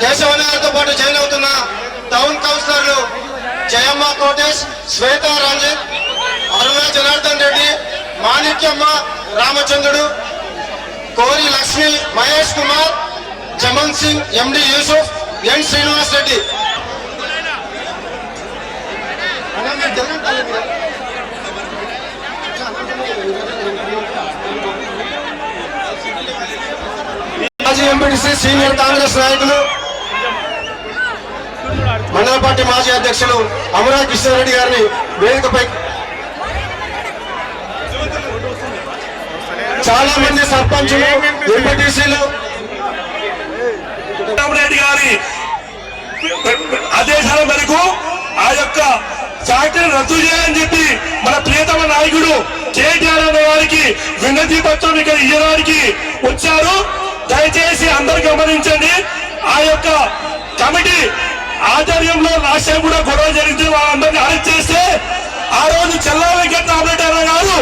కేశవన్ గారితో పాటు జాయిన్ అవుతున్న టౌన్ కౌన్సిలర్లు జయమ్మ కోటేష్ శ్వేత రంజిత్ అరుణ జనార్దన్ రెడ్డి మాణిక్యమ్మ రామచంద్రుడు కోరి లక్ష్మి మహేష్ కుమార్ జమన్ సింగ్ ఎండి యూసుఫ్ ఎన్ శ్రీనివాస్ రెడ్డి మాజీ ఎంపీటీసీ సీనియర్ కాంగ్రెస్ నాయకులు మండల పార్టీ మాజీ అధ్యక్షులు అమరా కిషన్ గారిని వేదికపై చాలా మంది సర్పంచులు ఎంపీటీసీలు. రెడ్డి గారి ఆదేశాల మేరకు ఆ యొక్క ఫ్యాక్టరీ రద్దు చేయాలని చెప్పి మన ప్రియతమ నాయకుడు కేటీఆర్ అనే వారికి వినతి పత్రం ఇక్కడ ఇయ్యడానికి వచ్చారు. దయచేసి అందరు గమనించండి ఆ యొక్క కమిటీ ఆధ్వర్యంలో లాస్ట్ టైం కూడా గొడవ జరిగితే వాళ్ళందరినీ అరెస్ట్ చేస్తే ఆ రోజు చెల్లా వెంకటరామరెడ్డి గారు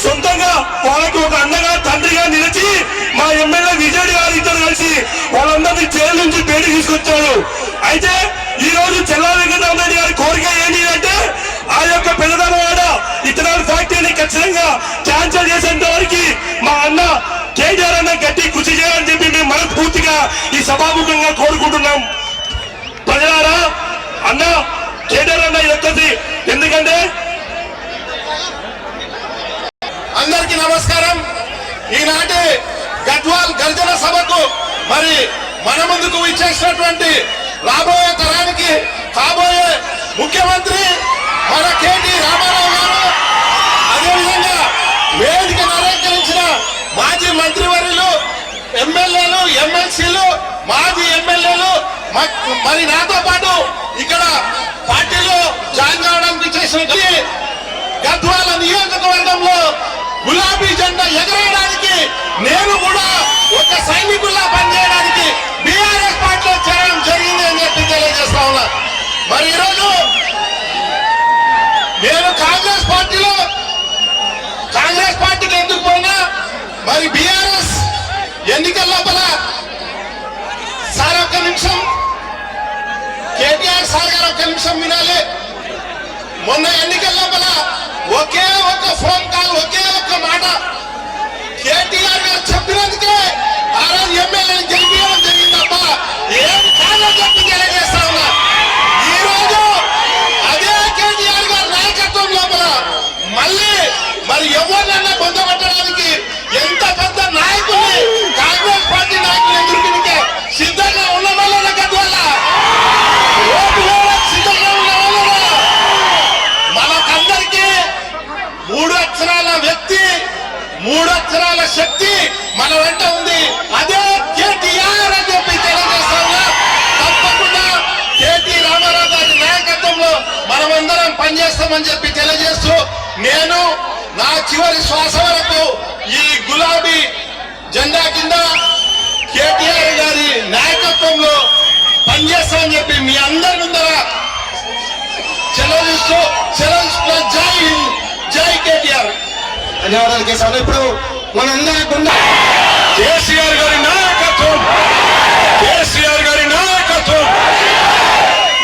సొంతంగా వాళ్ళకి ఒక అన్నగా తండ్రిగా నిలిచి మా ఎమ్మెల్యే విజయ్ గారు ఇద్దరు కలిసి వాళ్ళందరినీ జైలు నుంచి బయటికి తీసుకొచ్చారు. అయితే ఈ రోజు చెల్లా వెంకటరామరెడ్డి గారి కోరిక ఏంటి అంటే ఆ యొక్క పెద్దదనవాడ ఇతరాల ఫ్యాక్టరీని ఖచ్చితంగా క్యాన్సిల్ చేసేంత వరకు మా అన్న కేటీఆర్ అన్న గట్టి కృషి చేయాలి. ఈ సభాముఖంగా కోరుకుంటున్నాం. ప్రజలారా అన్న కేటీఆర్ అన్న ఎక్కది ఎందుకంటే అందరికి నమస్కారం. ఈనాటి గద్వాల్ గర్జన సభకు మరి మన ముందుకు ఇచ్చేసినటువంటి రాబోయే తరానికి కాబోయే ముఖ్యమంత్రి మన కేటీ రామారావు గారు అదేవిధంగా వేదికను అలంకరించిన మాజీ మంత్రివర్యులు ఎమ్మెల్యేలు ఎమ్మెల్సీలు మాజీ ఎమ్మెల్యేలు మ- మరి నాతో పాటు ఇక్కడ పార్టీలో జాయిన్ కావడానికి చేసిన గద్వాల నియోజకవర్గంలో గులాబీ జెండా ఎగరేయడానికి నేను కూడా ఒక సైనికుల్లా పనిచేయడానికి బీఆర్ఎస్ పార్టీలో చేరడం జరిగింది అని చెప్పి తెలియజేస్తా ఉన్నా. మరి ఈరోజు నేను కాంగ్రెస్ పార్టీలో కాంగ్రెస్ పార్టీకి ఎందుకు పోయినా మరి బీఆర్ఎస్ ఎన్నికల లోపల సార్ ఒక్క నిమిషం. కేటీఆర్ సార్ గారు ఒక్క నిమిషం వినాలి. మొన్న ఎన్నికల లోపల ఒకే ఒక్క ఫోన్ కాల్ ఒకే ఒక్క మాట. కేటీఆర్ గారు చెప్పినందుకే ఆ రోజు ఎమ్మెల్యేని గెలిపించడం జరిగింది ఏం కాదో చెప్పి పనిచేస్తామని చెప్పి తెలియజేస్తూ నేను నా చివరి శ్వాస వరకు ఈ గులాబీ జెండా కింద కేటీఆర్ గారి నాయకత్వంలో పనిచేస్తామని చెప్పి మీ అందరి ముందర సెలవుస్తూ సెలవుస్తూ జై హింద్ జై కేటీఆర్. ధన్యవాదాలు కేశవ్ ఇప్పుడు మనందరి గుండా కేసీఆర్ గారి నాయకత్వం. కేసీఆర్ గారి నాయకత్వం.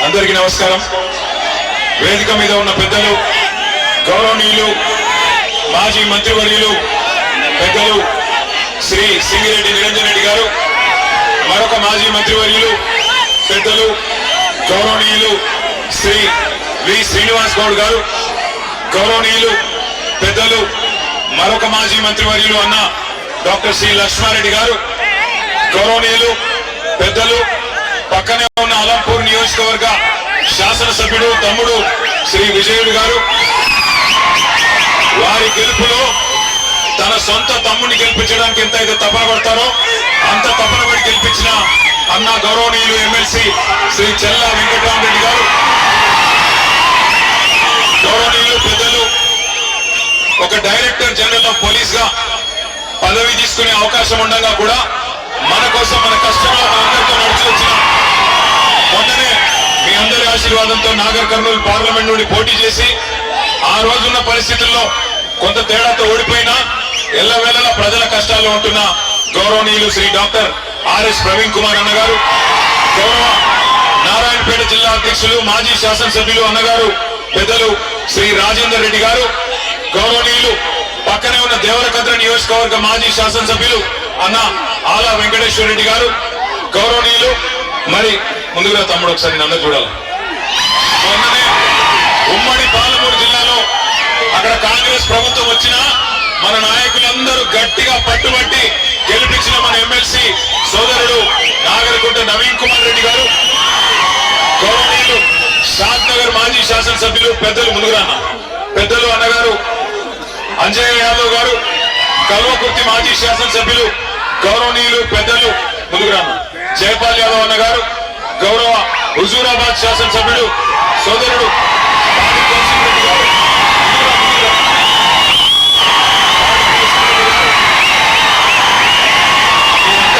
అందరికీ నమస్కారం. వేదిక మీద ఉన్న పెద్దలు గౌరవనీయులు మాజీ మంత్రివర్యులు పెద్దలు శ్రీ సింగిరెడ్డి నిరంజన్ రెడ్డి గారు మరొక మాజీ మంత్రివర్యులు పెద్దలు గౌరవనీయులు శ్రీ వి శ్రీనివాస్ గౌడ్ గారు గౌరవనీయులు పెద్దలు మరొక మాజీ మంత్రివర్యులు అన్న డాక్టర్ శ్రీ లక్ష్మారెడ్డి గారు గౌరవనీయులు పెద్దలు పక్కనే ఉన్న అలంపూర్ నియోజకవర్గ శాసనసభ్యుడు తమ్ముడు శ్రీ విజయుడు గారు. వారి గెలుపులో తన సొంత తమ్ముడిని గెలిపించడానికి ఎంత అయితే తపన పడతారో అంత తపన పడి గెలిపించిన అన్న గౌరవనీయులు ఎమ్మెల్సీ శ్రీ చెల్లా వెంకటరామరెడ్డి గారు. గౌరవనీయులు పెద్దలు ఒక డైరెక్టర్ జనరల్ ఆఫ్ పోలీస్గా పదవి తీసుకునే అవకాశం ఉండగా కూడా మన కోసం మన కష్టంలో మనందరితో నడిచి వచ్చిన మొన్ననే మీ అందరి ఆశీర్వాదంతో నాగర్ కర్నూలు పార్లమెంట్ నుండి పోటీ చేసి ఆ రోజున్న పరిస్థితుల్లో కొంత తేడాతో ఓడిపోయినా ఎల్లవేళలా ప్రజల కష్టాల్లో ఉంటున్న గౌరవనీయులు శ్రీ డాక్టర్ ఆర్ఎస్ ప్రవీణ్ కుమార్ అన్నగారు గౌరవ నారాయణపేట జిల్లా అధ్యక్షులు మాజీ శాసనసభ్యులు అన్నగారు పెద్దలు శ్రీ రాజేందర్ రెడ్డి గారు గౌరవనీయులు పక్కనే ఉన్న దేవరకద్ర నియోజకవర్గ మాజీ శాసనసభ్యులు అన్న ఆలా వెంకటేశ్వర రెడ్డి గారు గౌరవనీయులు మరి ముందుగా తమ్ముడు ఒకసారి నన్ను చూడాలి. మొన్ననే ఉమ్మడి పాలమూరు జిల్లాలో అక్కడ కాంగ్రెస్ ప్రభుత్వం వచ్చినా మన నాయకులందరూ గట్టిగా పట్టుబట్టి గెలిపించిన మన ఎమ్మెల్సీ సోదరుడు నాగరకుంట నవీన్ కుమార్ రెడ్డి గారు. గౌరవనీయులు షాద్ నగర్ మాజీ శాసనసభ్యులు పెద్దలు ముందుగాన పెద్దలు అన్నగారు అంజయ్య యాదవ్ గారు కల్వకుర్తి మాజీ శాసనసభ్యులు గౌరవనీయులు పెద్దలు ముందుకురాను జయపాల్ యాదవ్ అన్నగారు గౌరవ హుజూరాబాద్ శాసనసభ్యుడు సోదరుడు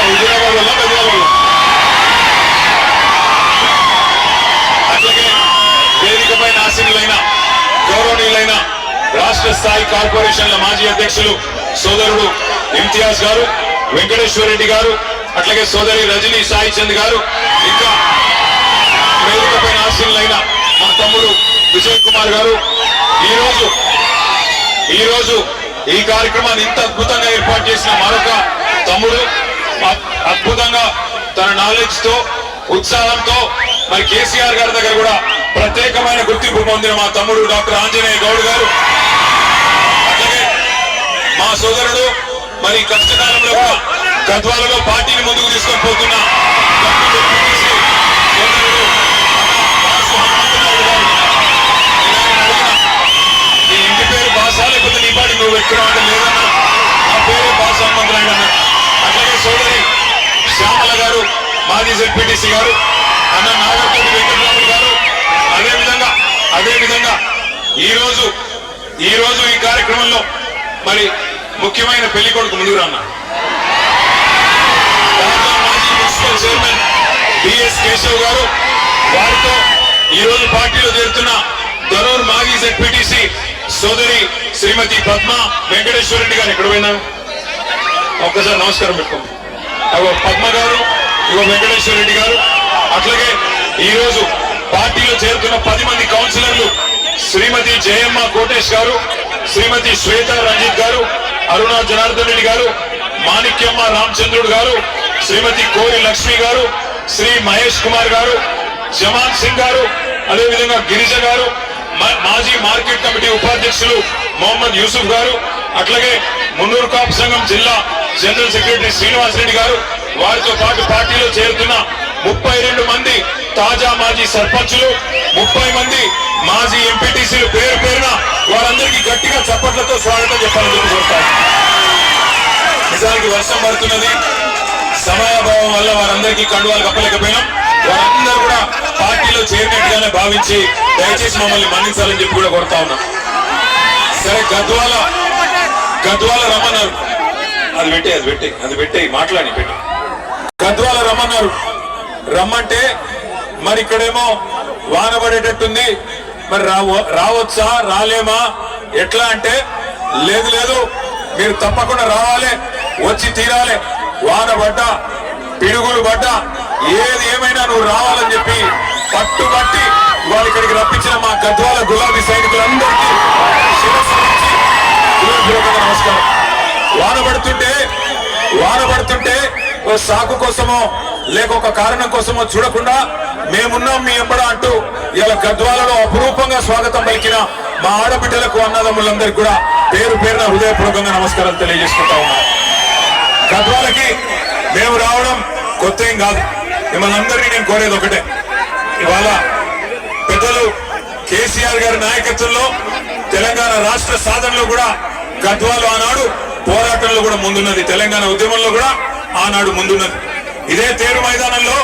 హుజూరాబాద్ వల్ల వల్ల. అట్లాగే వేదికపై నాశనులైన గౌరవనీయులైన రాష్ట్ర స్థాయి కార్పొరేషన్ల మాజీ అధ్యక్షులు సోదరుడు ఇమ్తియాజ్ గారు వెంకటేశ్వర రెడ్డి గారు అట్లాగే సోదరి రజనీ సాయి చంద్ గారు ఇంకా వేదికపై మన తమ్ముడు విజయ్ కుమార్ గారు ఈ రోజు ఈ రోజు ఈ కార్యక్రమాన్ని ఇంత అద్భుతంగా ఏర్పాటు చేసిన మరొక తమ్ముడు అద్భుతంగా తన నాలెడ్జ్తో ఉత్సాహంతో మరి కేసీఆర్ గారి దగ్గర కూడా ప్రత్యేకమైన గుర్తింపు పొందిన మా తమ్ముడు డాక్టర్ ఆంజనేయ గౌడ్ గారు. అట్లాగే మా సోదరుడు మరి కష్టకాలంలో కూడా గద్వాలలో పార్టీని ముందుకు తీసుకొని పోతున్న మాజీ జెడ్పీటీసీ గారు అన్న నాగర్కోటి వెంకటరాముడు గారు. అదే విధంగా ఈరోజు ఈరోజు ఈ రోజు ఈ రోజు ఈ కార్యక్రమంలో మరి ముఖ్యమైన పెళ్ళి కొడుకు ముందుకు రాన్న. మాజీ మున్సిపల్ చైర్మన్ బిఎస్ కేశవ్ గారు వారితో ఈ రోజు పార్టీలో చేరుతున్న దరూర్ మాజీ జెడ్పీటీసీ సోదరి శ్రీమతి పద్మ వెంకటేశ్వర రెడ్డి గారు ఎక్కడ పోయినా ఒక్కసారి నమస్కారం పెట్టుకోండి. పద్మ గారు ఇగో వెంకటేశ్వర రెడ్డి గారు. అట్లాగే ఈ రోజు పార్టీలో చేరుతున్న పది మంది కౌన్సిలర్లు శ్రీమతి జయమ్మ కోటేష్ గారు శ్రీమతి శ్వేత రంజిత్ గారు అరుణ జనార్దన్ రెడ్డి గారు మాణిక్యమ్మ రామచంద్రుడు గారు శ్రీమతి కోరి లక్ష్మి గారు శ్రీ మహేష్ కుమార్ గారు జమాన్ సింగ్ గారు అదేవిధంగా గిరిజ గారు మాజీ మార్కెట్ కమిటీ ఉపాధ్యక్షులు మొహమ్మద్ యూసుఫ్ గారు అట్లాగే మున్నూరు కాపు సంఘం జిల్లా జనరల్ సెక్రటరీ శ్రీనివాస్ రెడ్డి గారు వారితో పాటు పార్టీలో చేరుతున్న ముప్పై రెండు మంది తాజా మాజీ సర్పంచులు ముప్పై మంది మాజీ ఎంపీటీసీలు పేరు పేరున వారందరికీ గట్టిగా చప్పట్లతో స్వాగతం చెప్పాలని చెప్పి నిజానికి వర్షం పడుతున్నది. సమయాభావం వల్ల వారందరికీ కండువాలు కప్పలేకపోయినాం. వారందరూ చేరినట్టుగానే భావించి దయచేసి మమ్మల్ని మన్నించాలని చెప్పి కూడా కొడతా ఉన్నా. సరే గద్వాల గద్వాల రమ్మన్నారు. అది పెట్టే అది పెట్టే అది పెట్టే మాట్లాడి పెట్టే. గద్వాల రమ్మన్నారు. రమ్మంటే మరి ఇక్కడేమో వాన పడేటట్టుంది. మరి రావ రావచ్చా రాలేమా? ఎట్లా అంటే లేదు లేదు మీరు తప్పకుండా రావాలి వచ్చి తీరాలి. వాన పడ్డా పిడుగులు పడ్డా ఏది ఏమైనా నువ్వు రావాలని చెప్పి పట్టుబట్టి వాళ్ళు ఇక్కడికి రప్పించిన మా గద్వాల గులాబీ సైనికులందరికీ హృదయపూర్వకంగా నమస్కారం. వాన పడుతుంటే వాన పడుతుంటే ఓ సాకు కోసమో లేక ఒక కారణం కోసమో చూడకుండా మేమున్నాం మీ ఎంబడ అంటూ ఇలా గద్వాలలో అపురూపంగా స్వాగతం పలికిన మా ఆడబిడ్డలకు అన్నదమ్ములందరికీ కూడా పేరు పేరున హృదయపూర్వకంగా నమస్కారం తెలియజేసుకుంటా ఉన్నా. గద్వాలకి మేము రావడం కొత్త ఏం కాదు. మిమ్మల్ని అందరినీ నేను కోరేది ఒకటే. ఇవాళ పెద్దలు కేసీఆర్ గారి నాయకత్వంలో తెలంగాణ రాష్ట్ర సాధనలో కూడా గద్వాలు ఆనాడు పోరాటంలో కూడా ముందున్నది. తెలంగాణ ఉద్యమంలో కూడా ఆనాడు ముందున్నది. ఇదే తేరు మైదానంలో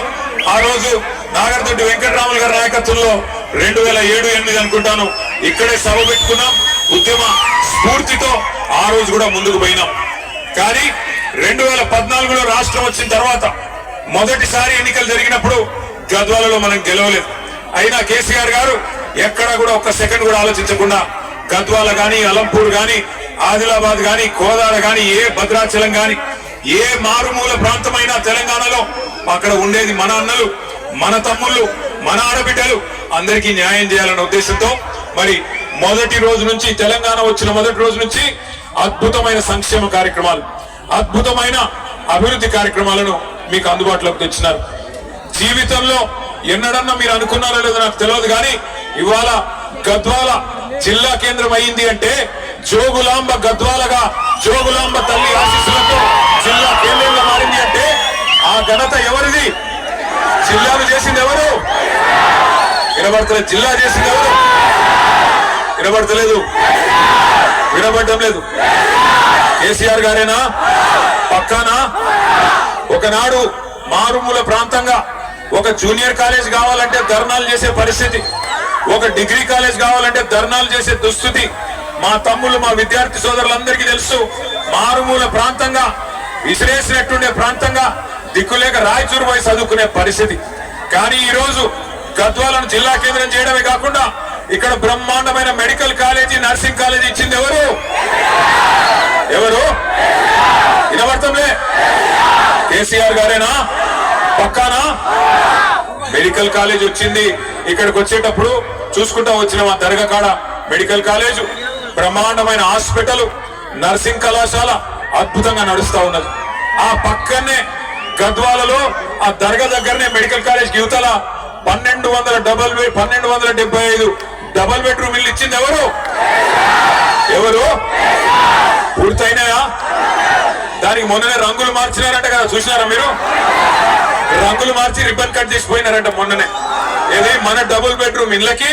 ఆ రోజు నాగర్దొడ్డి వెంకటరాములు గారి నాయకత్వంలో రెండు వేల ఏడు ఎనిమిది అనుకుంటాను ఇక్కడే సభ పెట్టుకున్నాం. ఉద్యమ స్ఫూర్తితో ఆ రోజు కూడా ముందుకు పోయినాం. కానీ రెండు వేల పద్నాలుగులో రాష్ట్రం వచ్చిన తర్వాత మొదటిసారి ఎన్నికలు జరిగినప్పుడు గద్వాలలో మనం గెలవలేదు అయినా కేసీఆర్ గారు ఎక్కడా కూడా ఒక్క సెకండ్ కూడా ఆలోచించకుండా గద్వాల గాని అలంపూర్ గాని ఆదిలాబాద్ గాని కోదాడ గాని ఏ భద్రాచలం గాని ఏ మారుమూల ప్రాంతమైన తెలంగాణలో అక్కడ ఉండేది మన అన్నలు మన తమ్ముళ్ళు మన ఆడబిడ్డలు. అందరికీ న్యాయం చేయాలన్న ఉద్దేశంతో మరి మొదటి రోజు నుంచి తెలంగాణ వచ్చిన మొదటి రోజు నుంచి అద్భుతమైన సంక్షేమ కార్యక్రమాలు అద్భుతమైన అభివృద్ధి కార్యక్రమాలను మీకు అందుబాటులోకి తెచ్చినారు. జీవితంలో ఎన్నడన్నా మీరు అనుకున్నారో లేదో నాకు తెలియదు కానీ ఇవాళ గద్వాల జిల్లా కేంద్రం అయింది అంటే జోగులాంబ గద్వాలగా జోగులాంబ తల్లి ఆశీస్సులతో జిల్లా కేంద్రంగా మారింది అంటే ఆ ఘనత ఎవరిది? జిల్లాను చేసింది ఎవరు? వినబడతలేదు. జిల్లా చేసింది ఎవరు? వినబడతలేదు. వినబడటం లేదు. కేసీఆర్ గారేనా? పక్కానా? ఒకనాడు మారుమూల ప్రాంతంగా ఒక జూనియర్ కాలేజ్ కావాలంటే ధర్నాలు చేసే పరిస్థితి. ఒక డిగ్రీ కాలేజ్ కావాలంటే ధర్నాలు చేసే దుస్థితి. మా తమ్ముళ్ళు మా విద్యార్థి సోదరులందరికీ తెలుసు మారుమూల ప్రాంతంగా విసిరేసినట్టుండే ప్రాంతంగా దిక్కులేక రాయచూరు పోయి చదువుకునే పరిస్థితి. కానీ ఈ రోజు గద్వాలను జిల్లా కేంద్రం చేయడమే కాకుండా ఇక్కడ బ్రహ్మాండమైన మెడికల్ కాలేజీ నర్సింగ్ కాలేజీ ఇచ్చింది ఎవరు? ఎవరు? వినబడతాంలే? కేసీఆర్ గారేనా? పక్కానా మెడికల్ కాలేజ్ వచ్చింది. ఇక్కడికి వచ్చేటప్పుడు చూసుకుంటా వచ్చిన మా దర్గా కాడ మెడికల్ కాలేజ్. బ్రహ్మాండమైన హాస్పిటల్ నర్సింగ్ కళాశాల అద్భుతంగా నడుస్తా ఉన్నది. ఆ పక్కనే గద్వాలలో ఆ దర్గా దగ్గరనే మెడికల్ కాలేజ్ యువతల పన్నెండు వందల డబల్ బెడ్ పన్నెండు వందల డెబ్బై ఐదు డబల్ బెడ్రూమ్ ఇల్లు ఇచ్చింది ఎవరు? ఎవరు? పూర్తయిన దానికి మొన్ననే రంగులు మార్చినారంట కదా చూసినారా మీరు? రంగులు మార్చి రిబ్బన్ కట్ చేసి పోయినారంట మొన్ననే. ఏది? మన డబుల్ బెడ్రూమ్ ఇళ్ళకి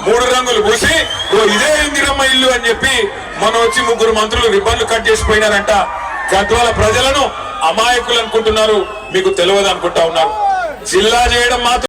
మూడు రంగులు పూసి "ఓ, ఇదే ఇందిరమ్మ ఇల్లు అని చెప్పి మనం వచ్చి ముగ్గురు మంత్రులు రిబ్బన్లు కట్ చేసి పోయినారంట. గద్వాల ప్రజలను అమాయకులు అనుకుంటున్నారు మీకు తెలియదు అనుకుంటా ఉన్నారు. జిల్లా చేయడం మాత్రం